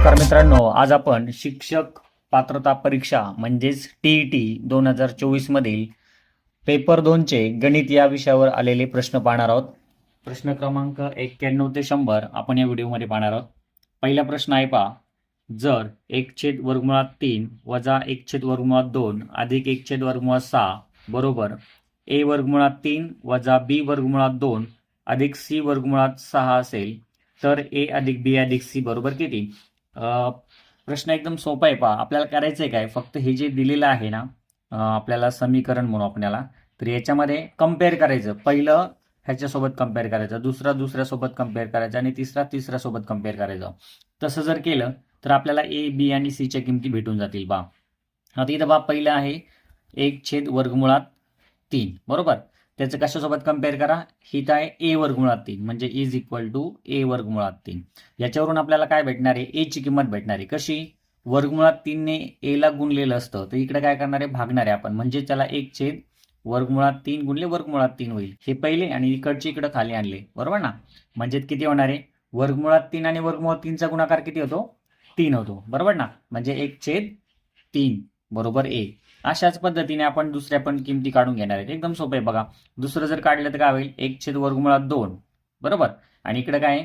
नमस्कार मित्रांनो आज आपण शिक्षक पात्रता परीक्षा म्हणजेच टी ई टी दोन हजार चोवीस मधील पेपर दोनचे गणित या विषयावर आलेले प्रश्न पाहणार आहोत. प्रश्न क्रमांक एक्क्याण्णव ते शंभर आपण या व्हिडिओमध्ये पाहणार आहोत. पहिला प्रश्न आहे पहा. जर एक छेद वर्गमुळात तीन वजा एक छेद वर्गमुळात दोन अधिक एक छेद वर्गमुळात सहा बरोबर ए वर्गमुळात तीन वजा बी वर्गमुळात दोन अधिक सी वर्गमुळात सहा असेल तर ए अधिक बी अधिक सी बरोबर किती? प्रश्न एकदम सोपा आहे पहा. आपल्याला करायचं आहे काय? फक्त हे जे दिलेलं आहे ना आपल्याला समीकरण म्हणू आपल्याला तर याच्यामध्ये कंपेअर करायचं. पहिलं ह्याच्यासोबत कंपेअर करायचं. दुसरा दुसऱ्यासोबत कंपेअर करायचं आणि तिसरा तिसऱ्यासोबत कंपेअर करायचं. तसं जर केलं तर आपल्याला ए बी आणि सीच्या किमती भेटून जातील बा आता इथं बा पहिलं आहे एक छेद वर्गमुळात तीन. बरोबर? त्याचं कशासोबत कंपेअर करा? ही तर आहे ए वर्गमुळात तीन म्हणजे इज इक्वल टू ए वर्गमुळात तीन. याच्यावरून आपल्याला काय भेटणार आहे? एची किंमत भेटणार आहे. कशी? वर्गमुळात तीनने एला गुणलेलं असतं तर इकडे काय करणार आहे? भागणार आहे आपण. म्हणजे त्याला एक छेद वर्गमुळात तीन गुणले वर्गमुळात तीन होईल. हे पहिले आणि इकडचे इकडं खाली आणले. बरोबर ना? म्हणजे किती होणार आहे? वर्गमुळात तीन आणि वर्गमुळात तीनचा गुणाकार किती होतो? तीन होतो. बरोबर ना? म्हणजे एक छेद तीन बरोबर ए अशाच पद्धतीने आपण दुसऱ्या पण किमती काढून घेणार आहेत. एकदम सोपं आहे बघा. दुसरं जर काढलं तर काय होईल? एक छेद वर्गमुळात दोन. बरोबर? आणि इकडे काय आहे?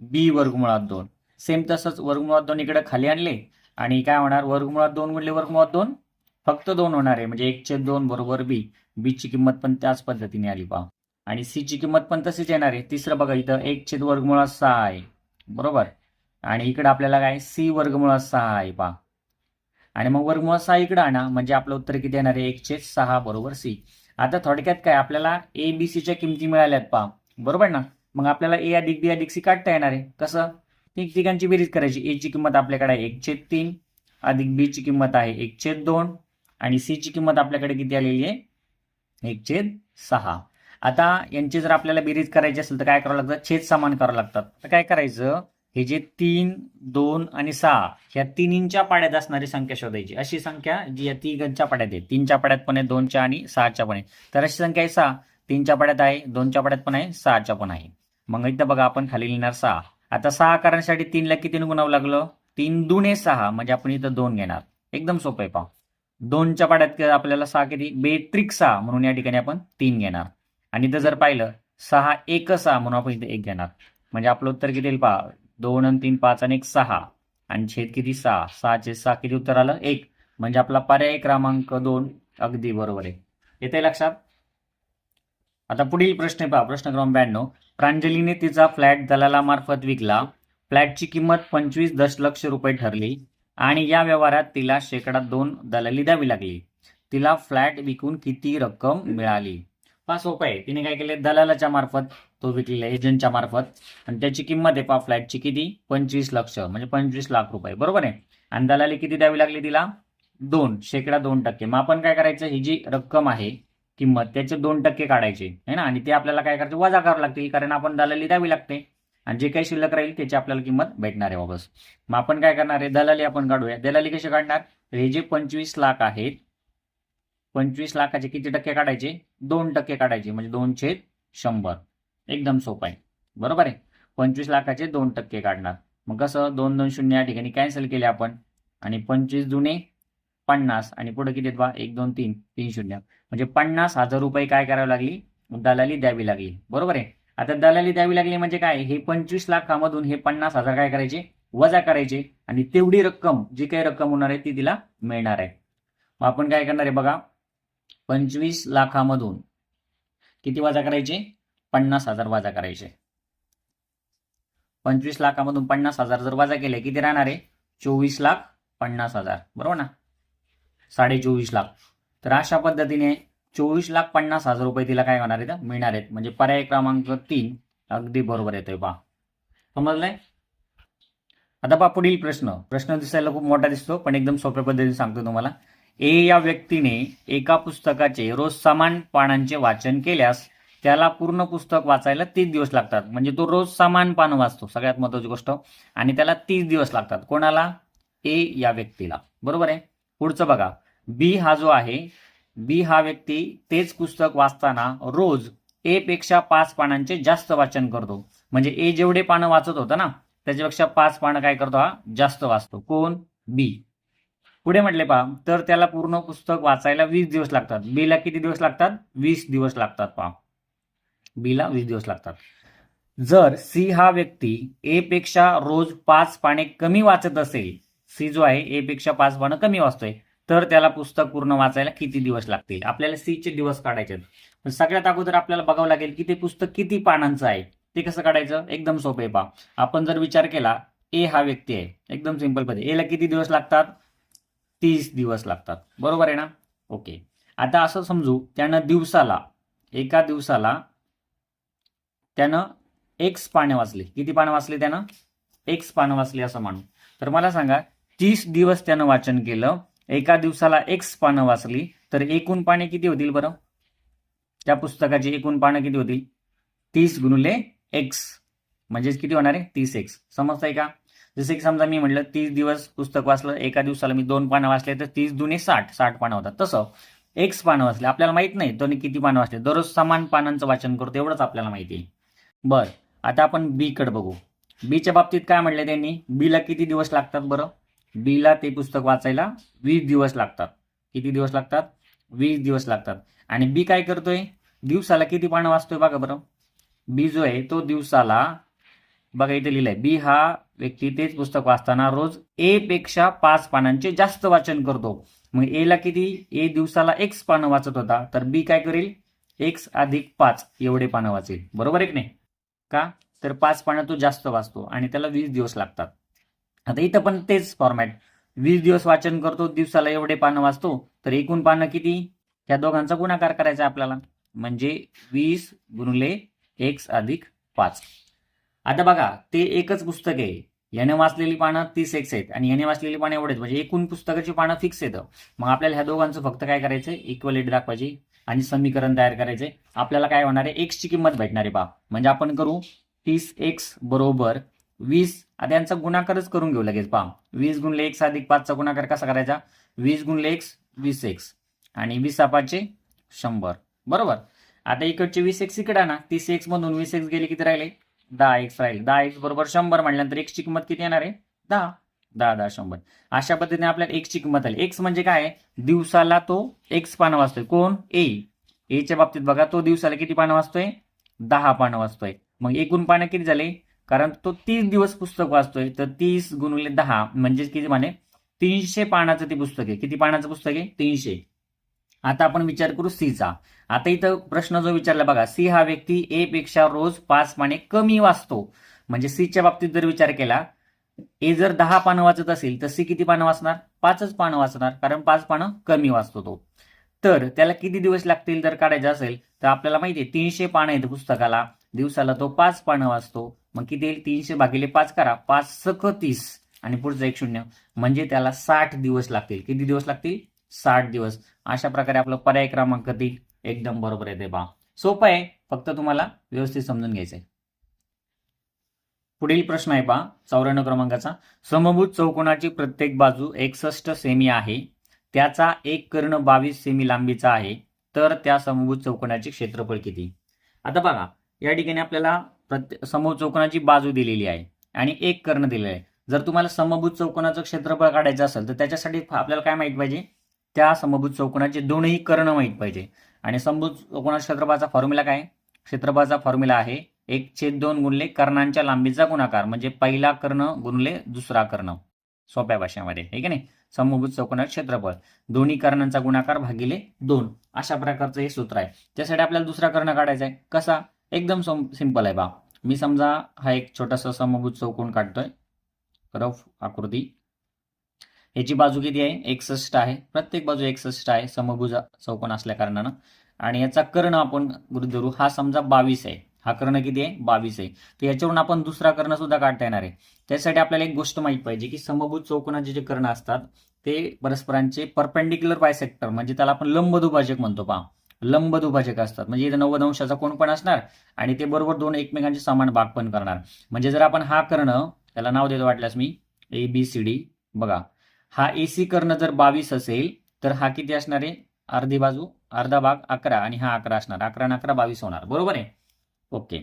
बी वर्गमुळात दोन. सेम तसंच वर्गमुळात दोन इकडे खाली आणले आणि काय होणार? वर्गमुळात दोन म्हणले वर्गमुळात दोन. फक्त दोन होणार आहे. म्हणजे एक छेद दोन बरोबर बी. बीची किंमत पण त्याच पद्धतीने आली पहा. आणि सी ची किंमत पण तशीच येणार आहे. तिसरं बघा इथं. एक छेद वर्गमुळात सहा आहे. बरोबर? आणि इकडे आपल्याला काय सी वर्गमुळात सहा आहे पहा. आणि मग वर्गमुळात सहा इकडं आणा. म्हणजे आपलं उत्तर किती येणार आहे? एक छेद सहा बरोबर सी. आता थोडक्यात काय? आपल्याला ए बी सीच्या किमती मिळाल्यात पहा. बरोबर ना? मग आपल्याला ए अधिक बी अधिक सी काढता येणार आहे. कसं? ठीक ठिकाणची बेरीज करायची. ए ची किंमत आपल्याकडे आहे एक छेद तीन. अधिक बी ची किंमत आहे एक छेद दोन. आणि सी ची किंमत आपल्याकडे किती आलेली आहे? एक छेद सहा. आता यांची जर आपल्याला बेरीज करायची असेल तर काय करावं लागतं? छेद समान करावं लागतात. तर काय करायचं? हे जे तीन दोन आणि सहा ह्या तिन्हींच्या पाड्यात असणारी संख्या शोधायची. अशी संख्या जी या तिघांच्या पाड्यात आहे. तीनच्या पाड्यात पण आहे दोनच्या आणि सहाच्या पण आहे. तर अशी संख्या आहे सहा. तीनच्या पाड्यात आहे दोनच्या पाड्यात पण आहे सहाच्या पण आहे. मग इथं बघा आपण खाली लिहिणार सहा. आता सहा करण्यासाठी तीनला किती गुणावं लागलं? तीन दुने सहा म्हणजे आपण इथं दोन घेणार. एकदम सोपं आहे पहा. दोनच्या पाड्यात आपल्याला सहा किती? बेट्रिक सहा म्हणून या ठिकाणी आपण तीन घेणार. आणि इथं जर पाहिलं सहा एक सहा म्हणून आपण इथं एक घेणार. म्हणजे आपलं उत्तर किती येईल पहा? दोन आणि तीन पाच आणि एक सहा. आणि छेद किती? सहा. सहाचे सहा किती उत्तर आलं? एक. म्हणजे आपला पर्याय क्रमांक दोन. अगदी बरोबर आहे. येते लक्षात? आता पुढील प्रश्न पहा. प्रश्न क्रमांक ब्याण्णव. प्रांजलीने तिचा फ्लॅट दलालामार्फत विकला. फ्लॅटची किंमत पंचवीस दशलक्ष रुपये ठरली. आणि या व्यवहारात तिला शेकडा दोन दलाली द्यावी लागली. तिला फ्लॅट विकून किती रक्कम मिळाली? पाच सोपं आहे तिने काय केले? दलालाच्या मार्फत तो विकलेला एजंटच्या मार्फत. आणि त्याची किंमत आहे पा फ्लॅटची किती? पंचवीस लक्ष म्हणजे पंचवीस लाख रुपये. बरोबर आहे? आणि दलाली किती द्यावी लागली तिला? दोन शेकडा दोन टक्के. मग आपण काय करायचं? ही जी रक्कम आहे किंमत त्याचे दोन टक्के काढायचे आहे ना? आणि ते आपल्याला काय करायचं? वजा करावं लागते. कारण आपण दलाली द्यावी लागते. आणि जे काही शिल्लक राहील त्याची आपल्याला किंमत भेटणार आहे वापस. मग आपण काय करणार आहे? दलाली आपण काढूया. दलाली कशी काढणार? हे जे पंचवीस लाख आहेत पंचवीस लाखाचे किती टक्के काढायचे? दोन टक्के काढायचे म्हणजे दोन छेद शंभर. एकदम सोपं आहे. बरोबर आहे? पंचवीस लाखाचे दोन टक्के काढणार. मग कसं? दोन दोन शून्य या ठिकाणी कॅन्सल केले आपण. आणि पंचवीस जुने पन्नास. आणि पुढे किती आहेत बा? एक दोन तीन तीन शून्य. म्हणजे पन्नास हजार रुपये काय करावी लागली? दलाली द्यावी लागली. बरोबर आहे? आता दलाली द्यावी लागली म्हणजे काय? हे पंचवीस लाखामधून हे पन्नास हजार काय करायचे? वजा करायचे. आणि तेवढी रक्कम जी काही रक्कम होणार आहे ती तिला मिळणार आहे. मग आपण काय करणार आहे बघा? पंचवीस लाखामधून किती वजा करायचे? पन्नास हजार वजा करायचे. पंचवीस लाखामधून पन्नास हजार जर वजा केले किती राहणार आहे? चोवीस लाख पन्नास हजार. बरोबर ना? साडे चोवीस लाख. तर अशा पद्धतीने चोवीस लाख पन्नास हजार रुपये तिला काय होणार आहेत? मिळणार आहेत. म्हणजे पर्याय क्रमांक तीन अगदी बरोबर येतोय पहा. समजलंय? आता पहा पुढील प्रश्न. प्रश्न दिसायला खूप मोठा दिसतो पण एकदम सोप्या पद्धतीने सांगतो तुम्हाला. ए या व्यक्तीने एका पुस्तकाचे रोज समान पानांचे वाचन केल्यास त्याला पूर्ण पुस्तक वाचायला तीस दिवस लागतात. म्हणजे तो रोज समान पानं वाचतो सगळ्यात महत्वाची गोष्ट. आणि त्याला तीस दिवस लागतात. कोणाला? ए या व्यक्तीला. बरोबर आहे? पुढचं बघा. बी हा जो आहे बी हा व्यक्ती तेच पुस्तक वाचताना रोज ए पेक्षा पाच पानांचे जास्त वाचन करतो. म्हणजे ए जेवढे पानं वाचत होतं ना त्याच्यापेक्षा पाच पानं काय करतो हा? जास्त वाचतो. कोण? बी. पुढे म्हटले पहा तर त्याला पूर्ण पुस्तक वाचायला वीस दिवस लागतात. बीला किती दिवस लागतात? वीस दिवस लागतात पहा. बीला वीस दिवस लागतात. जर सी हा व्यक्ती ए पेक्षा रोज पाच पाने कमी वाचत असेल सी जो आहे ए पेक्षा पाच पानं कमी वाचतोय तर त्याला पुस्तक पूर्ण वाचायला किती दिवस लागतील? आपल्याला सी चे दिवस काढायचे पण सगळ्यात अगोदर आपल्याला बघावं लागेल की ते पुस्तक किती पानांचं आहे. ते कसं काढायचं? एकदम सोपं आहे पहा. आपण जर विचार केला ए हा व्यक्ती आहे. एकदम सिंपल पद्धती एला किती दिवस लागतात? तीस दिवस लागतात. बरोबर आहे ना? ओके. आता असं समजू त्यानं दिवसाला एका दिवसाला त्यानं एक्स पाने वाचली. किती पानं वाचली त्यानं? एक्स पानं वाचली असं मानू. तर मला सांगा तीस दिवस त्यानं वाचन केलं एका दिवसाला एक्स पानं वाचली तर एकूण पाने किती होतील बरं? त्या पुस्तकाची एकूण पानं किती होतील? तीस गुणुले एक्स. म्हणजेच किती होणार आहे? तीस एक्स. समजतंय का? जसे की समजा मी म्हटलं तीस दिवस पुस्तक वाचलं एका दिवसाला मी दोन पानं वाचले तर तीस दुने साठ साठ पानं होतात. तसं एक्स पानं वाचले आपल्याला माहीत नाही तो किती पानं वाचले. दररोज समान पानांचं वाचन करतो एवढंच आपल्याला माहिती आहे. बर आता आपण बीकडे बघू. बीच्या बाबतीत काय म्हटलं त्यांनी? बीला किती दिवस लागतात बरं? बीला ते पुस्तक वाचायला वीस दिवस लागतात. किती दिवस लागतात? वीस दिवस लागतात. आणि बी काय करतोय? दिवसाला किती पानं वाचतोय बघा बरं. बी जो आहे तो दिवसाला बघा इथे लिहिलंय. बी हा व्यक्ती तेच पुस्तक वाचताना रोज ए पेक्षा पाच पानांचे जास्त वाचन करतो. मग ए ला किती? ए दिवसाला एक्स पानं वाचत होता. तर बी काय करेल? एक्स अधिक पाच एवढे पानं वाचेल. बरोबर आहे की नाही? का? तर पाच पानं तो जास्त वाचतो आणि त्याला वीस दिवस लागतात. आता इथं पण तेच फॉर्मॅट वीस दिवस वाचन करतो दिवसाला एवढे पानं वाचतो तर एकूण पानं किती? त्या दोघांचा गुणाकार करायचा आपल्याला. म्हणजे वीस गुणले एक्स अधिक पाच. आता बघा ते एकच पुस्तक आहे. याने वाचलेली पानं तीस एक्स आहेत आणि याने वाचलेली पानं एवढेच. म्हणजे एकूण पुस्तकाची पानं फिक्स येतं मग आपल्याला ह्या दोघांचं फक्त काय करायचं इक्वलिटी दाखवायची आणि समीकरण तयार करायचे आपल्याला काय होणार आहे? एक्सची किंमत भेटणार आहे बा. म्हणजे आपण करू तीस एक्स बरोबर वीस. आता यांचा गुणाकारच करून घेऊ लगेच पहा. वीस गुणले एक्स अधिक पाचचा गुणाकार कसा करायचा? वीस गुणले एक्स वीस एक्स आणि वीस पाचचे शंभर. बरोबर? आता इकडचे वीस एक्स इकडे ना तीस एक्स मधून वीस एक्स गेले किती राहिले? दहा एक्स राहील. दहा एक्स बरोबर शंभर म्हटल्यानंतर एक्सची किंमत किती येणार आहे? दहा. दहा दहा शंभर. अशा पद्धतीने आपल्याला एक्सची किंमत आली. एक्स म्हणजे काय? दिवसाला तो एक्स पानं वाचतोय. कोण? ए एच्या बाबतीत बघा तो दिवसाला किती पानं वाचतोय? दहा पानं वाचतोय. मग एकूण पानं किती झाले? कारण तो तीस दिवस पुस्तक वाचतोय. तर तीस गुणले दहा म्हणजे किती म्हणे तीनशे पानाचं ते पुस्तक आहे. किती पानाचं पुस्तक आहे? तीनशे. आता आपण विचार करू सीचा आता इथं प्रश्न जो विचारला बघा सी हा व्यक्ती ए पेक्षा रोज पाच पाने कमी वाचतो. म्हणजे सीच्या बाबतीत जर विचार केला ए जर दहा पानं वाचत असेल तर सी किती पानं वाचणार? पाचच पानं वाचणार कारण पाच पानं कमी वाचतो तो. तर त्याला किती दिवस लागतील जर काढायचं असेल तर आपल्याला माहिती आहे तीनशे पानं आहेत पुस्तकाला. दिवसाला तो पाच पानं वाचतो. मग किती येईल? तीनशे भागिले पाच करा पाच सख तीस. आणि पुढचं एक शून्य. म्हणजे त्याला साठ दिवस लागतील. किती दिवस लागतील? साठ दिवस. अशा प्रकारे आपलं पर्याय क्रमांक ती एकदम बरोबर येते बा. सोपं आहे फक्त तुम्हाला व्यवस्थित समजून घ्यायचंय. पुढील प्रश्न आहे पहा चौऱ्याण्णव क्रमांकाचा. समभूत चौकोनाची प्रत्येक बाजू एकसष्ट सेमी आहे. त्याचा एक कर्ण बावीस सेमी लांबीचा आहे. तर त्या समभूत चौकोनाचे क्षेत्रफळ किती? आता बघा या ठिकाणी आपल्याला प्रत्येक समभूत चौकोनाची बाजू दिलेली आहे आणि एक कर्ण दिलेलं आहे. जर तुम्हाला समभूत चौकोनाचं क्षेत्रफळ काढायचं असेल तर त्याच्यासाठी आपल्याला काय माहीत पाहिजे? त्या समभूत चौकोनाचे दोनही कर्ण माहीत पाहिजे. आणि समभूत चौकोनाच्या क्षेत्रफळाचा फॉर्म्युला काय? क्षेत्रफळाचा फॉर्म्युला आहे एक छेद दोन गुणले कर्णांच्या लांबीचा गुणाकार म्हणजे पहिला कर्ण गुणले दुसरा कर्ण. सोप्या भाषेमध्ये हे की नाही? समभूत चौकोनाचे क्षेत्रफळ. दोन्ही कर्णांचा गुणाकार भागिले दोन. अशा प्रकारचं हे सूत्र आहे. त्यासाठी आपल्याला दुसरा कर्ण काढायचा आहे. कसा? एकदम सिंपल आहे बा. मी समजा हा एक छोटासा समभूत चौकोन काढतोय. रफ आकृती. याची बाजू किती आहे? एकसष्ट आहे. प्रत्येक बाजू एकसष्ट आहे. समभुज चौकोन असल्या कारणानं. आणि याचा कर्ण आपण गृहीत धरू. हा समजा बावीस आहे. हा कर्ण किती आहे? बावीस आहे. तर याच्यावरून आपण दुसरा कर्ण सुद्धा काढता येणार आहे. त्यासाठी आपल्याला एक गोष्ट माहीत पाहिजे की समभुज चौकोनाचे जे कर्ण असतात ते परस्परांचे परपेंडिक्युलर बायसेक्टर म्हणजे त्याला आपण लंब दुभाजक म्हणतो. पहा. लंब दुभाजक असतात. म्हणजे इथं नव्वद अंशाचा कोण पण असणार आणि ते बरोबर दोन एकमेकांचे समान भाग पण करणार. म्हणजे जर आपण हा कर्ण त्याला नाव देतो वाटल्यास मी ए बी सी डी बघा. हा एसी कर्ण जर बावीस असेल तर हा किती असणार आहे? अर्धी बाजू अर्धा भाग अकरा आणि हा अकरा असणार. अकरा आणि अकरा बावीस होणार. बरोबर आहे? ओके.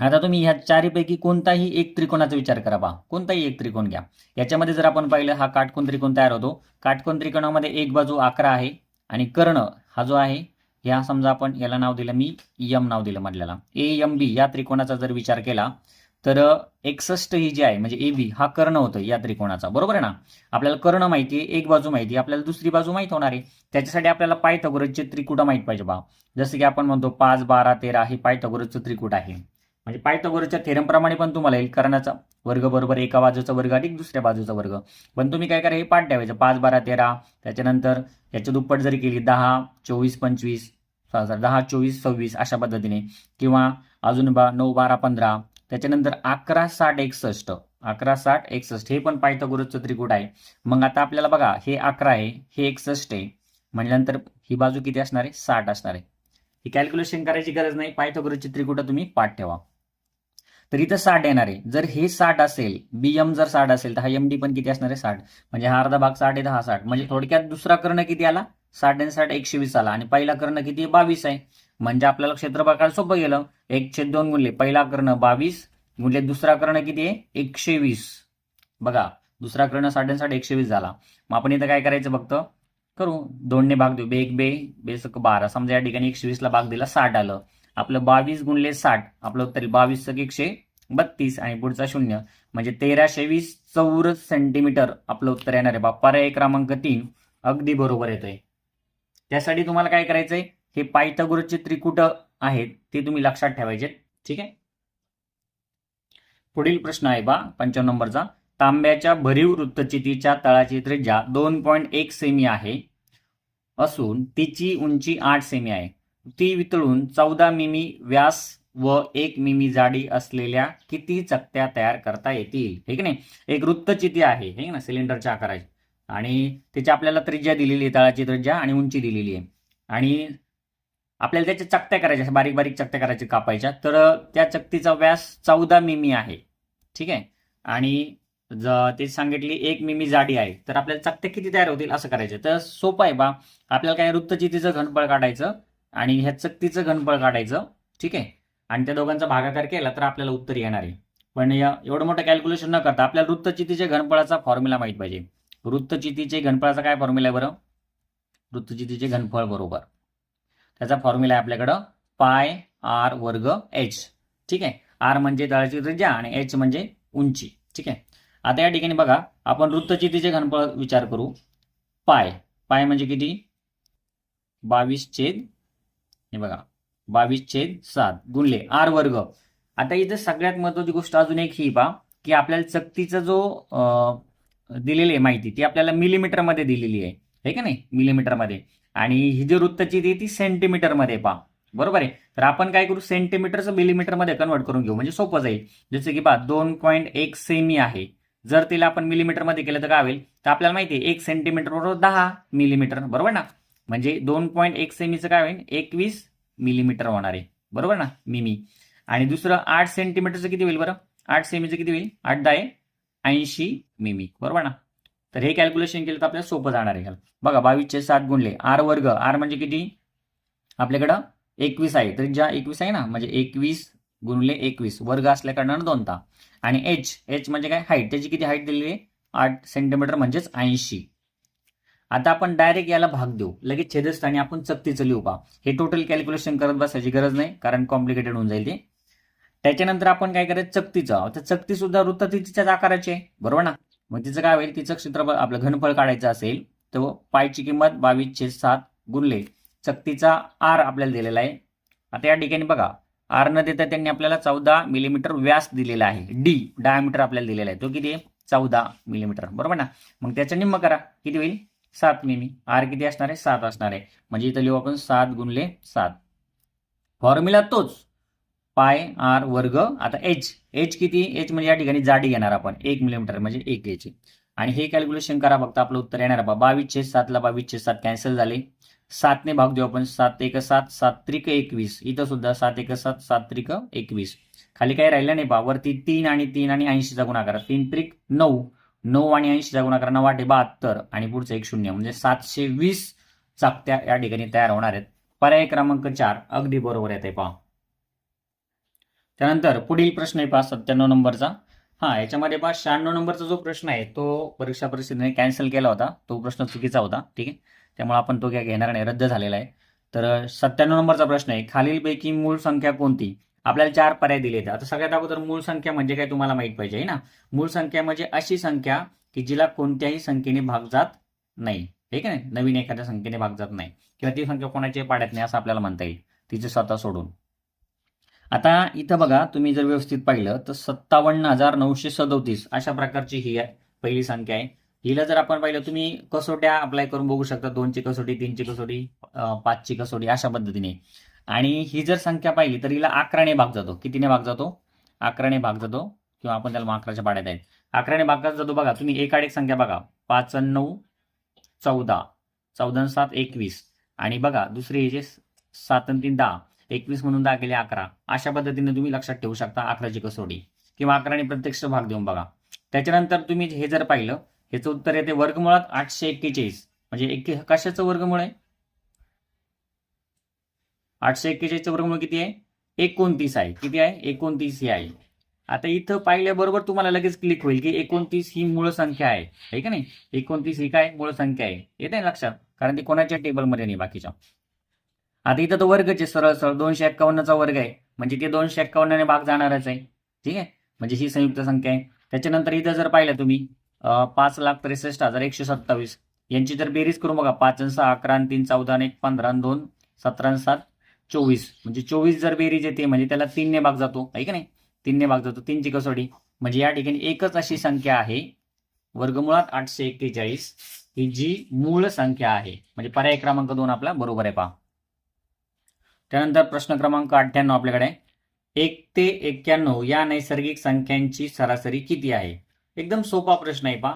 आता तुम्ही ह्या चारीपैकी कोणताही एक त्रिकोणाचा विचार करा बा. कोणताही एक त्रिकोण घ्या. याच्यामध्ये जर आपण पाहिलं हा काटकोण त्रिकोण तयार होतो. काटकोण त्रिकोणामध्ये एक बाजू अकरा आहे आणि कर्ण हा जो आहे ह्या समजा आपण याला नाव दिलं मी यम नाव दिलं म्हटल्याला ए यम बी या त्रिकोणाचा जर विचार केला तर एकसष्ट ही जी आहे म्हणजे ए बी हा कर्ण होतं या त्रिकोणाचा. बरोबर आहे ना? आपल्याला कर्ण माहिती आहे एक बाजू माहिती आहे आपल्याला दुसरी बाजू माहीत होणार आहे. त्याच्यासाठी आपल्याला पायथागोरसचे त्रिकुट माहीत पाहिजे बा. जसं की आपण म्हणतो पाच बारा तेरा हे पायथागोरसचं त्रिकूट आहे. म्हणजे पायथागोरसच्या थेरमप्रमाणे पण तुम्हाला येईल कर्णाचा वर्ग बरोबर एका बाजूचा वर्ग अधिक दुसऱ्या बाजूचा वर्ग. पण तुम्ही काय करा हे पाठ ठेवायचं. पाच बारा तेरा त्याच्यानंतर याच्या दुप्पट जरी केली दहा चोवीस पंचवीस सॉरी दहा चोवीस सव्वीस अशा पद्धतीने किंवा अजून बा नऊ बारा पंधरा त्याच्यानंतर अकरा साठ एकसष्ट अकरा साठ एकसष्ट हे पण पायथागोरसचं त्रिकूट आहे. मग आता आपल्याला बघा हे अकरा आहे हे एकसष्ट आहे. म्हटल्यानंतर ही बाजू किती असणार आहे? साठ असणार आहे. ही कॅल्क्युलेशन करायची गरज नाही पायथागोरसची त्रिकुट तुम्ही पाठ ठेवा. तर इथं साठ येणार आहे. जर हे साठ असेल बी एम जर साठ असेल तर हा एम डी पण किती असणार आहे? साठ. म्हणजे हा अर्धा भाग साठ आहे दहा साठ. म्हणजे थोडक्यात दुसरा कर्ण किती आला? साठ आणि साठ एकशे वीस आला. आणि पहिला कर्ण किती आहे? बावीस आहे. म्हणजे आपल्याला क्षेत्रफळ काढायला सोपं गेलं. एक छेद दोन गुणले पहिला कर्ण बावीस गुणले दुसरा कर्ण किती आहे? एकशे वीस. बघा दुसरा कर्ण साठ साठ एकशे वीस झाला. मग आपण इथं काय करायचं फक्त? करू. दोनने भाग देऊ. बे एक बे. बेसक बारा. समजा या ठिकाणी एकशे वीसला भाग दिला साठ आलं. आपलं बावीस गुणले साठ आपलं उत्तर बावीस सक एकशे बत्तीस आणि पुढचा शून्य. म्हणजे तेराशे वीस चौरस सेंटीमीटर आपलं उत्तर येणार आहे. बा पर्याय क्रमांक तीन. अगदी बरोबर येतोय. त्यासाठी तुम्हाला काय करायचंय? हे पायथागोरसचे त्रिकुट आहेत ते तुम्ही लक्षात ठेवायचे. ठीक आहे? पुढील प्रश्न आहे बा पंचावन्न नंबरचा. तांब्याच्या भरीव वृत्तचितीच्या तळाची त्रिज्या दोन पॉईंट एक सेमी आहे असून तिची उंची आठ सेमी आहे. ती वितळून चौदा मिमी व्यास व एक मिमी जाडी असलेल्या किती चकत्या तयार करता येतील? हे की नाही? एक वृत्तचिती आहे हे ना सिलेंडरच्या आकाराची. आणि त्याची आपल्याला त्रिज्या दिलेली आहे तळाची त्रिज्या आणि उंची दिलेली आहे. आणि आपल्याला त्याच्या चकत्या करायच्या बारीक बारीक चकत्या करायच्या कापायच्या. तर त्या चकतीचा व्यास चौदा मिमी आहे. ठीक आहे? आणि ज ते सांगितली एक मिमी जाडी आहे. तर आपल्याला चकत्या किती तयार होतील असं करायचं. तर सोपं आहे बा. आपल्याला काय वृत्तचितीचं घनफळ काढायचं आणि ह्या चकतीचं घनफळ काढायचं. ठीक आहे? आणि त्या दोघांचा भागाकार केला तर आपल्याला उत्तर येणार आहे. पण या एवढं मोठं कॅल्क्युलेशन न करता आपल्याला वृत्तचितीच्या घनफळाचा फॉर्म्युला माहीत पाहिजे. वृत्तचितीचे घनफळाचा काय फॉर्म्युला आहे बरं? वृत्तचितीचे घनफळ बरोबर. त्याचा फॉर्म्युला आहे आपल्याकडं पाय आर वर्ग एच. ठीक आहे? आर म्हणजे तळाची त्रिज्या आणि एच म्हणजे उंची. ठीक आहे? आता या ठिकाणी बघा आपण वृत्तचितीचे घनफळ विचार करू. पाय. पाय म्हणजे किती? बावीस छेद हे बघा बावीस छेद सात गुणले आर वर्ग. आता इथं सगळ्यात महत्वाची गोष्ट अजून एक ही पा की आपल्याला चकतीचा जो दिलेली आहे माहिती ती आपल्याला मिलीमीटरमध्ये दिलेली आहे. हे का नाही? मिलीमीटरमध्ये आणि ही जी वृत्तचिती आहे ती सेंटीमीटरमध्ये पहा. बरोबर आहे? तर आपण काय करू? सेंटीमीटरचं मिलीमीटरमध्ये कन्वर्ट करून घेऊ. म्हणजे सोपं जाईल. जसं की पहा दोन पॉईंट एक सेमी आहे. जर तिला आपण मिलीमीटरमध्ये केलं तर काय होईल? तर आपल्याला माहिती आहे एक सेंटीमीटर बरोबर दहा मिलीमीटर बरोबर ना? म्हणजे दोन पॉईंट एक सेमीचं काय होईल? एकवीस मिलीमीटर होणार आहे. बरोबर ना? मिमी. आणि दुसरं आठ सेंटीमीटरचं किती होईल बरं? आठ सेमीचं किती होईल? आठ दहा ऐंशी मिमी. बरोबर ना? तर हे कॅल्क्युलेशन केलं तर आपल्याला सोपं जाणार आहे बघा बावीसचे सात गुणले आर वर्ग. आर म्हणजे किती? आपल्याकडं एकवीस आहे. तर ज्या एकवीस आहे ना म्हणजे एकवीस गुणले एकवीस. वर्ग असल्या कारणानं दोन ता आणि एच एच म्हणजे काय? हाईट त्याची किती हाईट दिलेली आहे? आठ सेंटीमीटर म्हणजेच ऐंशी. आता आपण डायरेक्ट याला भाग देऊ. लगेच छेदस्थानी आपण चकतीचं लिहू पा हे टोटल कॅल्क्युलेशन करत बसायची गरज नाही कारण कॉम्प्लिकेटेड होऊन जाईल ते. त्याच्यानंतर आपण काय करायचं? चकतीचं. तर चकती सुद्धा वृत्तचितीच्याच आकाराची आहे. बरोबर ना? मग तिचं काय होईल? तिचं क्षेत्रफळ आपलं घनफळ काढायचं असेल तर पायची किंमत बावीस छेद सात गुणले. चकतीचा आर आपल्याला दिलेला आहे. आता या ठिकाणी बघा आर न देता त्यांनी आपल्याला चौदा मिलीमीटर व्यास दिलेला आहे. डी डायमीटर आपल्याला दिलेला आहे. तो किती आहे? चौदा मिलीमीटर. बरोबर ना? मग त्याचं निम्म करा. किती होईल? सात मिमी. आर किती असणार आहे? सात असणार आहे. म्हणजे इथं लिहू आपण सात गुणले सात. फॉर्म्युला तोच. पाय आर वर्ग आता एच एच किती? एच म्हणजे या ठिकाणी जाडी घेणार आपण. एक मिलीमीटर म्हणजे एक एच आणि हे कॅल्क्युलेशन करा फक्त. आपलं उत्तर येणार बा बावीस छेद सातला बावीस छेद सात कॅन्सल झाले. सातने भाग देऊ आपण. सात एक सात सात त्रिक एकवीस. इथं सुद्धा सात एक सात सात त्रिक एकवीस. खाली काही राहिलं नाही बा. वरती तीन आणि तीन आणि ऐंशीचा गुणाकार. तीन त्रिक नऊ. नऊ आणि ऐंशीचा गुणाकार. नऊ आठ बहात्तर. आणि पुढचं एक शून्य. म्हणजे सातशे वीस चाकत्या या ठिकाणी तयार होणार आहेत. पर्याय क्रमांक चार. अगदी बरोबर येते पहा. त्यानंतर पुढील प्रश्न आहे पहा सत्त्याण्णव नंबरचा. हा याच्यामध्ये पहा शहाण्णव नंबरचा जो प्रश्न आहे तो परीक्षा परिषदेने कॅन्सल केला होता. तो प्रश्न चुकीचा होता ठीक आहे? त्यामुळे आपण तो काय घेणार नाही रद्द झालेला आहे. तर सत्त्याण्णव नंबरचा प्रश्न आहे खालीलपैकी मूळ संख्या कोणती? आपल्याला चार पर्याय दिले आहेत आता सगळ्यात अगोदर मूळ संख्या म्हणजे काय तुम्हाला माहीत पाहिजे आहे ना? मूळ संख्या म्हणजे अशी संख्या की जिला कोणत्याही संख्येने भाग जात नाही ठीक आहे? नवीन एखाद्या संख्येने भाग जात नाही. किंवा ती संख्या कोणाची पाड्यात नाही असं आपल्याला म्हणता येईल. तिचे स्वतः सोडून. आता इथं बघा तुम्ही जर व्यवस्थित पाहिलं तर सत्तावन्न हजार नऊशे सदोतीस अशा प्रकारची ही आहे पहिली संख्या आहे. हिला जर आपण पाहिलं तुम्ही कसोट्या अप्लाय करून बघू शकता दोनची कसोटी तीनची कसोटी पाचची कसोटी अशा पद्धतीने. आणि ही जर संख्या पाहिली तर हिला अकराने भाग जातो. कितीने भाग जातो? अकराने भाग जातो किंवा आपण त्याला अकराच्या पाड्यात आहेत. अकराने भाग जातो बघा तुम्ही एक एक संख्या बघा. पाच नऊ चौदा. चौदा सात एकवीस. आणि बघा दुसरी हे जे सात तीन दहा. एकवीस म्हणून दहा केले अकरा. अशा पद्धतीने तुम्ही लक्षात ठेवू शकता अकराची कसोटी. किंवा अकराने प्रत्यक्ष भाग देऊन बघा. त्याच्यानंतर तुम्ही हे जर पाहिलं ह्याचं उत्तर येते वर्गमुळात आठशे एक्केचाळीस. म्हणजे एक कशाचं वर्गमूळ आहे? आठशे एक्केचाळीसचं वर्गमूळ किती आहे? एकोणतीस आहे. किती आहे? एकोणतीस ही आहे. आता इथं पाहिल्याबरोबर तुम्हाला लगेच क्लिक होईल की एकोणतीस ही मूळ संख्या आहे. आहे का नाही? एकोणतीस ही काय? मूळ संख्या आहे. येत आहे लक्षात? कारण ती कोणाच्या टेबलमध्ये नाही बाकीच्या. आता इथं तो वर्गच आहे सरळ सरळ. दोनशे एक्कावन्नचा वर्ग आहे. म्हणजे ते दोनशे एक्कावन्नने भाग जाणारच आहे. ठीक आहे? म्हणजे ही संयुक्त संख्या आहे. त्याच्यानंतर इथं जर पाहिलं तुम्ही पाच लाख त्रेसष्ट हजार एकशे सत्तावीस. यांची जर बेरीज करून बघा पाच आणि सहा अकरा तीन चौदा आणि एक पंधरा दोन सतरा सात चोवीस. म्हणजे चोवीस जर बेरीज येते म्हणजे त्याला तीनने भाग जातो. आहे का नाही? तीनने भाग जातो. तीनची कसोटी. म्हणजे या ठिकाणी एकच अशी संख्या आहे. वर्गमुळात आठशे एक्केचाळीस ही जी मूळ संख्या आहे. म्हणजे पर्याय क्रमांक दोन आपला बरोबर आहे पहा. त्यानंतर प्रश्न क्रमांक अठ्ठ्याण्णव आपल्याकडे एक ते एक्क्याण्णव या नैसर्गिक संख्यांची सरासरी किती आहे? एकदम सोपा प्रश्न आहे पहा.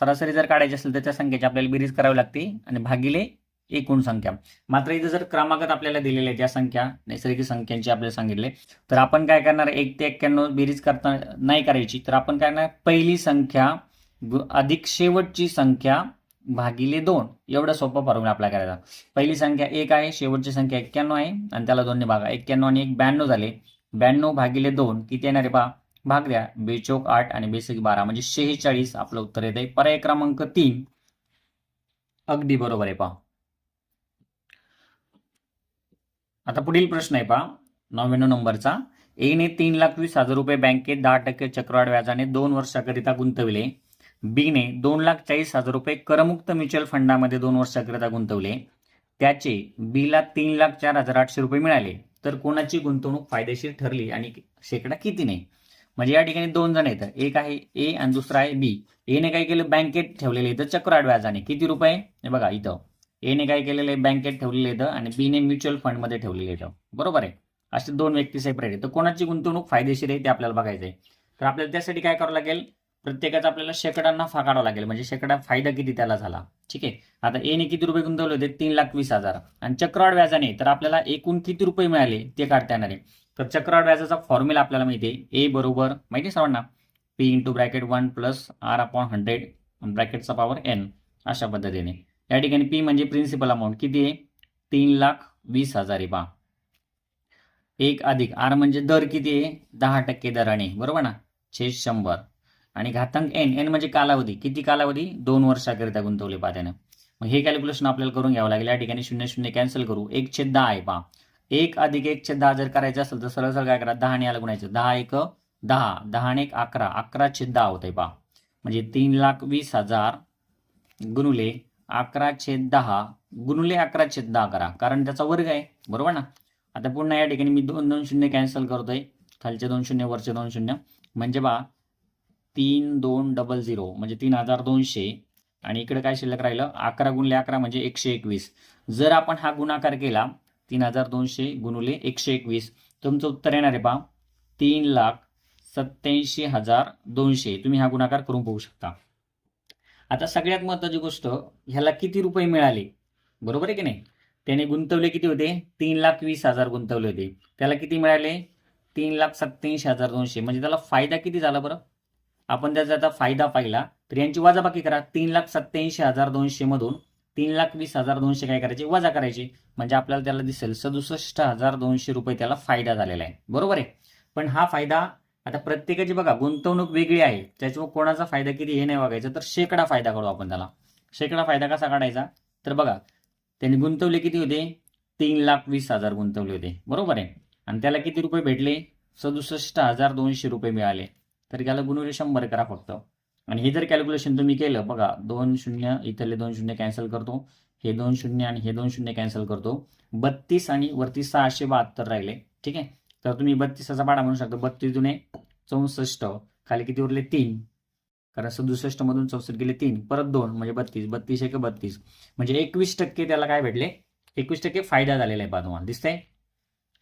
सरासरी जर काढायची असेल तर त्या संख्येची आपल्याला बेरीज करावी लागते आणि भागिले एकूण संख्या. मात्र इथं जर क्रमांकात आपल्याला दिलेल्या आहेत संख्या नैसर्गिक संख्यांची आपल्याला सांगितले तर आपण काय करणार? एक ते एक्क्याण्णव बेरीज करता नाही करायची. तर आपण काय करणार? पहिली संख्या गु- अधिक शेवटची संख्या भागिले दोन. एवढं सोपं फॉर्म्युला आपला करायचा. पहिली संख्या एक आहे शेवटची संख्या एक्क्याण्णव आहे आणि त्याला दोनने भागा. एक्क्याण्णव आणि एक ब्याण्णव झाले. ब्याण्णव भागिले दोन किती येणार आहे पहा? भाग द्या. बेचोक आठ आणि बेसिक बारा. म्हणजे शेहेचाळीस आपलं उत्तर येत आहे पर्याय क्रमांक तीन. अगदी बरोबर आहे पहा. आता पुढील प्रश्न आहे पहा. नव्याण्णव नंबरचा. एने तीन लाख वीस हजार रुपये बँकेत दहा टक्के चक्रवाढ व्याजाने दोन वर्षाकरिता गुंतविले. बीने दोन लाख चाळीस हजार रुपये करमुक्त म्युच्युअल फंडामध्ये दोन वर्षाकरिता गुंतवले. त्याचे बीला तीन लाख चार हजार आठशे रुपये मिळाले. तर कोणाची गुंतवणूक फायदेशीर ठरली आणि शेकडा किती नाही? म्हणजे या ठिकाणी दोन जण आहेत. एक आहे ए आणि दुसरा आहे बी एने काय केलं? बँकेत ठेवलेलं इथं चक्रवाढ व्याजाने. किती रुपये? हे बघा इथं. एने काय केलेलं आहे? बँकेत ठेवलेलं इथं आणि बीने म्युच्युअल फंडमध्ये ठेवलेलं इथं बरोबर आहे. असे दोन व्यक्ती सेपरेट आहे तर कोणाची गुंतवणूक फायदेशीर आहे ते आपल्याला बघायचं आहे तर आपल्याला त्यासाठी काय करावं लागेल? प्रत्येकाचा आपल्याला शेकड्यांना फाकाडा लागेल. म्हणजे शेकडा फायदा किती त्याला झाला? ठीक आहे. आता एने किती रुपये गुंतवले होते? तीन लाख वीस हजार. आणि चक्रवाढ व्याजाने तर आपल्याला एकूण किती रुपये मिळाले? ते काढता येणार आहे. तर चक्रवाढ व्याजाचा फॉर्म्युला आपल्याला माहिती आहे. ए बरोबर माहिती आहे सर्वांना? P into bracket one plus R upon hundred ब्रॅकेटचा power N अशा पद्धतीने. या ठिकाणी पी म्हणजे प्रिन्सिपल अमाऊंट किती आहे? तीन लाख वीस हजार आहे पहा एक अधिक आर म्हणजे दर किती आहे? दहा टक्के दराने. बरोबर ना? छेद शंभर. आणि घातांक एन एन म्हणजे कालावधी. किती कालावधी? दोन वर्षाकरिता गुंतवले पहा त्यानं मग हे कॅल्क्युलेशन आपल्याला करून घ्यावं लागेल. या ठिकाणी शून्य शून्य कॅन्सल करू. एक छेद दहा आहे पहा. एक अधिक एक छेद दहा जर करायचं असेल तर सरळ सरळ काय करा? दहा आणि याला गुणायचं. दहा एक दहा. दहा आणि एक अकरा. अकरा छेद दहा होत आहे पहा. म्हणजे तीन लाख वीस हजार गुणुले अकरा छेद दहा. गुणुले अकरा छेद दहा करा. कारण त्याचा वर्ग आहे. बरोबर ना? आता पुन्हा या ठिकाणी मी दोन दोन शून्य कॅन्सल करतोय. खालचे दोन शून्य वरचे दोन शून्य. म्हणजे बा तीन दोन डबल झिरो म्हणजे तीन हजार दोनशे. आणि इकडे काय शिल्लक राहिलं? अकरा गुणले अकरा म्हणजे एकशे एकवीस. जर आपण हा गुणाकार केला तीन हजार दोनशे गुणुले एकशे एकवीस. तुमचं उत्तर येणार आहे पहा तीन लाख सत्याऐंशी हजार दोनशे. तुम्ही हा गुणाकार करून पाहू शकता. आता सगळ्यात महत्वाची गोष्ट ह्याला किती रुपये मिळाले? बरोबर आहे की नाही? त्याने गुंतवले किती होते? तीन लाख वीस हजार गुंतवले होते. त्याला किती मिळाले? तीन लाख सत्याऐंशी हजार दोनशे. म्हणजे त्याला फायदा किती झाला बरं? आपण त्याचा आता फायदा पाहिला. तर यांची वजाबाकी करा. तीन लाख सत्याऐंशी हजार दोनशे मधून तीन लाख वीस हजार दोनशे काय करायचे? वजा करायचे. म्हणजे आपल्याला त्याला दिसेल सदुसष्ट हजार दोनशे रुपये त्याला फायदा झालेला आहे. बरोबर आहे? पण हा फायदा आता प्रत्येकाची बघा गुंतवणूक वेगळी आहे. त्याच्यामुळे कोणाचा फायदा किती हे नाही बघायचं. तर शेकडा फायदा काढू आपण त्याला. शेकडा फायदा कसा काढायचा? तर बघा त्यांनी गुंतवले किती होते? तीन लाख वीस हजार गुंतवले होते. बरोबर आहे? आणि त्याला किती रुपये भेटले? सदुसष्ट हजार दोनशे रुपये मिळाले. तर त्याला गुणवले शंभर करा फक्त. आणि हे जर कॅल्क्युलेशन तुम्ही केलं बघा दोन शून्य इथले दोन शून्य कॅन्सल करतो. हे दोन शून्य आणि हे दोन शून्य कॅन्सल करतो. बत्तीस आणि वरती सहाशे बहात्तर राहिले. ठीक आहे? तर तुम्ही बत्तीसाचा पाडा म्हणू शकता. बत्तीस जुने चौसष्ट. खाली किती उरले? तीन. कारण सदुसष्ट मधून चौसष्ट गेले तीन. परत दोन म्हणजे बत्तीस. बत्तीस एक बत्तीस. म्हणजे एकवीस टक्के त्याला काय भेटले? एकवीस टक्के फायदा झालेला आहे पहा तुम्हाला. दिसतंय?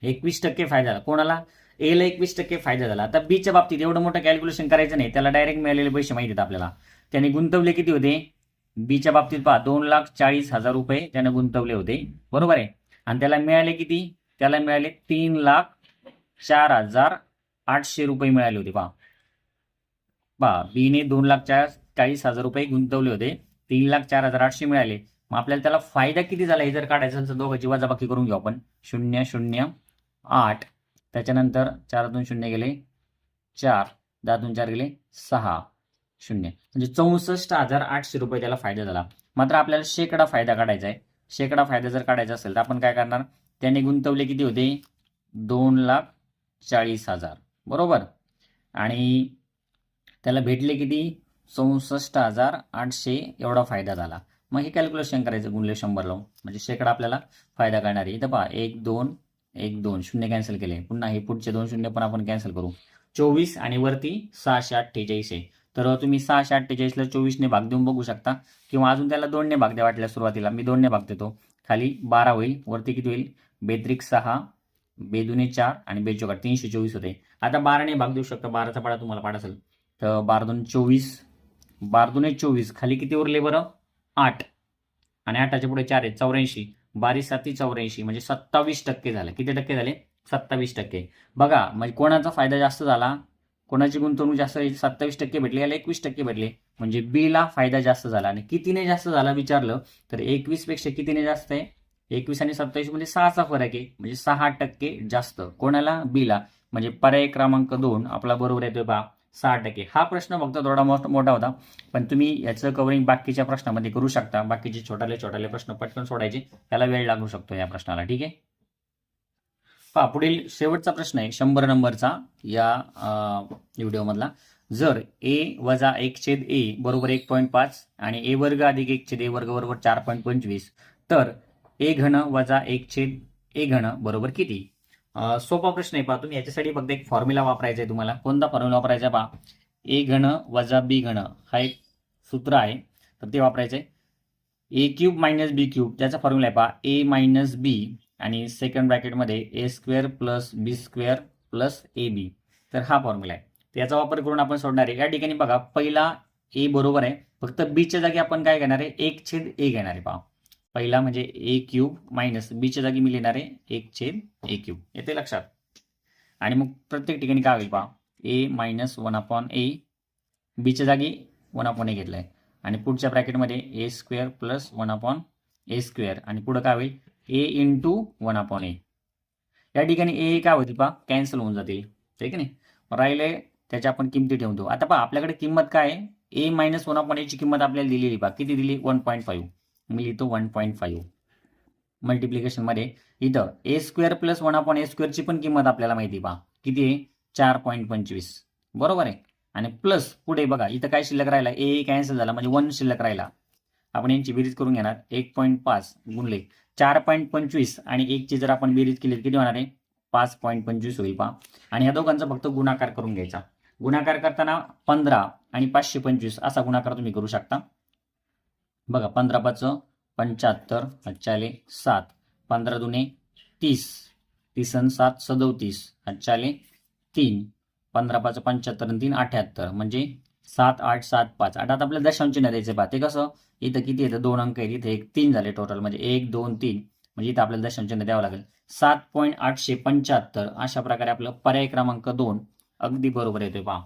एकवीस टक्के फायदा झाला. कोणाला? ए ला एकवीस टक्के फायदा झाला. आता बीच्या बाबतीत एवढं मोठं कॅल्क्युलेशन करायचं नाही. त्याला डायरेक्ट मिळालेले पैसे माहिती आहेत आपल्याला. त्याने गुंतवले किती होते? बीच्या बाबतीत पहा दोन लाख चाळीस हजार रुपये त्याने गुंतवले होते. बरोबर आहे? आणि त्याला मिळाले किती? त्याला मिळाले तीन लाख चार हजार आठशे रुपये मिळाले होते. पहा. पहा बीने दोन लाख चार चाळीस हजार रुपये गुंतवले होते. तीन लाख चार हजार आठशे मिळाले. मग आपल्याला त्याला फायदा किती झाला हे जर काढायचं तर दोघांची वजाबाकी करून घेऊ आपण. शून्य शून्य आठ. त्याच्यानंतर चारातून शून्य गेले चार दहातून चार गेले सहा शून्य. म्हणजे चौसष्ट हजार आठशे रुपये त्याला फायदा झाला. मात्र आपल्याला शेकडा फायदा काढायचा आहे. शेकडा फायदा जर काढायचा असेल तर आपण काय करणार? त्याने गुंतवले किती होते? दोन लाख चाळीस हजार. बरोबर? आणि त्याला भेटले किती? चौसष्ट हजार आठशे एवढा फायदा झाला. मग हे कॅल्क्युलेशन करायचं गुणले शंभर लावून. म्हणजे शेकडा आपल्याला फायदा करणार आहे. इथं पहा एक दोन एक दोन शून्य कॅन्सल केले. पुन्हा हे पुढचे दोन शून्य पण आपण कॅन्सल करू. चोवीस आणि वरती सहाशे अठ्ठेचाळीस आहे. तर तुम्ही सहाशे अठ्ठेचाळीसला चोवीसने भाग देऊन बघू शकता. किंवा अजून त्याला दोनने भाग द्या वाटल्या सुरुवातीला. मी दोनने भाग देतो. खाली बारा होईल वरती किती होईल? बेत्रिक सहा बेदुने चार आणि बेचोकाट. तीनशे चोवीस होते. आता बाराने भाग देऊ शकता. बाराचा पाडा तुम्हाला पाडा असेल. तर बारा दोन चोवीस बारा दोन चोवीस. खाली किती उरले बरं? आठ. आणि आठाच्या पुढे चार आहेत. चौऱ्याऐंशी. बारीस साती चौऱ्याऐंशी म्हणजे सत्तावीस टक्के झाले. किती टक्के झाले? सत्तावीस टक्के. बघा म्हणजे कोणाचा फायदा जास्त झाला? कोणाची गुंतवणूक जास्त सत्तावीस टक्के भेटली याला एकवीस टक्के भेटले. म्हणजे बी ला फायदा जास्त झाला. आणि कितीने जास्त झाला विचारलं तर एकवीसपेक्षा कितीने जास्त आहे? एकवीस आणि सत्तावीस म्हणजे मध्ये सहाचा फरक आहे. म्हणजे सहा टक्के जास्त. कोणाला? बीला म्हणजे पर्याय क्रमांक दोन आपला बरोबर येतोय बा सहा टक्के. हा प्रश्न फक्त थोडा मोठ- मोठा होता. पण तुम्ही याचं कवरिंग बाकीच्या प्रश्नामध्ये करू शकता. बाकीचे छोटाले छोटाले प्रश्न पटकन सोडायचे. त्याला वेळ लागू शकतो या प्रश्नाला. ठीक आहे? पहा पुढील शेवटचा प्रश्न आहे. शंभर नंबरचा या व्हिडिओमधला. जर ए वजा एक छेद ए बरोबर एक पॉईंट पाच आणि ए वर्ग अधिक एक छेद ए वर्ग बरोबर चार पॉईंट पंचवीस तर ए घन वजा एक छेद ए घन बरोबर किती? सोपा प्रश्न आहे पहा तुम्ही याच्यासाठी फक्त एक फॉर्म्युला वापरायचा आहे तुम्हाला. कोणता फॉर्म्युला वापरायचा पहा? ए घण वजा बी घन. हा एक सूत्र आहे तर ते वापरायचं आहे. A cube minus B cube त्याचा फॉर्म्युला आहे पहा ए मायनस बी आणि second ब्रॅकेटमध्ये A square plus B square plus A B. तर हा फॉर्म्युला आहे. त्याचा वापर करून आपण सोडणार आहे. या ठिकाणी बघा पहिला ए बरोबर आहे. फक्त बीच्या जागी आपण काय घेणार आहे? एक छेद ए घेणार आहे पहा. पहिला म्हणजे ए क्यूब मायनस बीच्या जागी मी लिहिणार आहे एक छेद ए क्यूब. येते लक्षात? आणि मग प्रत्येक ठिकाणी काय होईल पहा? A minus one upon A बीच्या जागी वन अपॉन ए घेतलं आहे आणि पुढच्या ब्रॅकेटमध्ये A square plus one upon A square. आणि पुढं काय होईल? A into one upon A. या ठिकाणी ए काय होतील पहा? कॅन्सल होऊन जातील. ठीक आहे नाही? राहिले त्याच्या आपण किमती ठेवतो आता पहा आपल्याकडे किंमत काय आहे? ए मायनस वन अपॉन एची किंमत आपल्याला दिलेली पहा. किती दिली? One point five. मी लिहितो वन पॉईंट फाईव्ह. मल्टिप्लिकेशनमध्ये इथं A square plus one upon A स्क्वेअरची पण किंमत आपल्याला माहिती पहा. किती आहे? चार पॉईंट पंचवीस. बरोबर आहे? आणि प्लस पुढे बघा इथं काय शिल्लक राहिला? ए कॅन्सल झाला म्हणजे वन शिल्लक राहिला. आपण यांची बेरीज करून घेणार. एक पॉईंट पाच गुणले. चार पॉईंट पंचवीस आणि एकची जर आपण बेरीज केली तर किती होणार आहे? पाच पॉईंट पंचवीस होईल पहा. आणि ह्या दोघांचा फक्त गुणाकार करून घ्यायचा. गुणाकार करताना पंधरा आणि पाचशे पंचवीस असा गुणाकार तुम्ही करू शकता. बघा पंधरा पाच पंच्याहत्तर हच्चाले सात पंधरा दुने तीस. तीस आणि सात सदोतीस. हच्चाले तीन. पंधरा पाच पंच्याहत्तर आणि तीन अठ्याहत्तर म्हणजे सात आठ सात पाच. आठ आता आपल्याला दशांश चिन्ह द्यायचे पहा. ते कसं? इथं किती येतं? दोन अंक आहेत. इथे एक तीन झाले टोटल म्हणजे एक दोन तीन. म्हणजे इथं आपल्याला दशांश चिन्ह द्यावं लागेल. सात पॉईंट आठशे पंच्याहत्तर. अशा प्रकारे आपलं पर्याय क्रमांक दोन अगदी बरोबर येतोय पहा.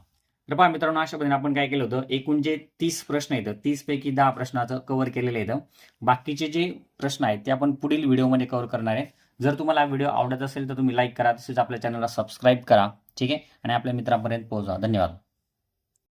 तर पहा मित्रांनो अशा पद्धतीने आपण काय केलं होतं? एकूण जे तीस प्रश्न येतं तीस पैकी दहा प्रश्नाचं कव्हर केलेलं येतं बाकीचे जे प्रश्न आहेत ते आपण पुढील व्हिडिओमध्ये कव्हर करणार आहे. जर तुम्हाला हा व्हिडिओ आवडत असेल तर तुम्ही लाईक करा. तसेच आपल्या चॅनलला सबस्क्राईब करा. ठीक आहे? आणि आपल्या मित्रांपर्यंत पोहोचवा. धन्यवाद.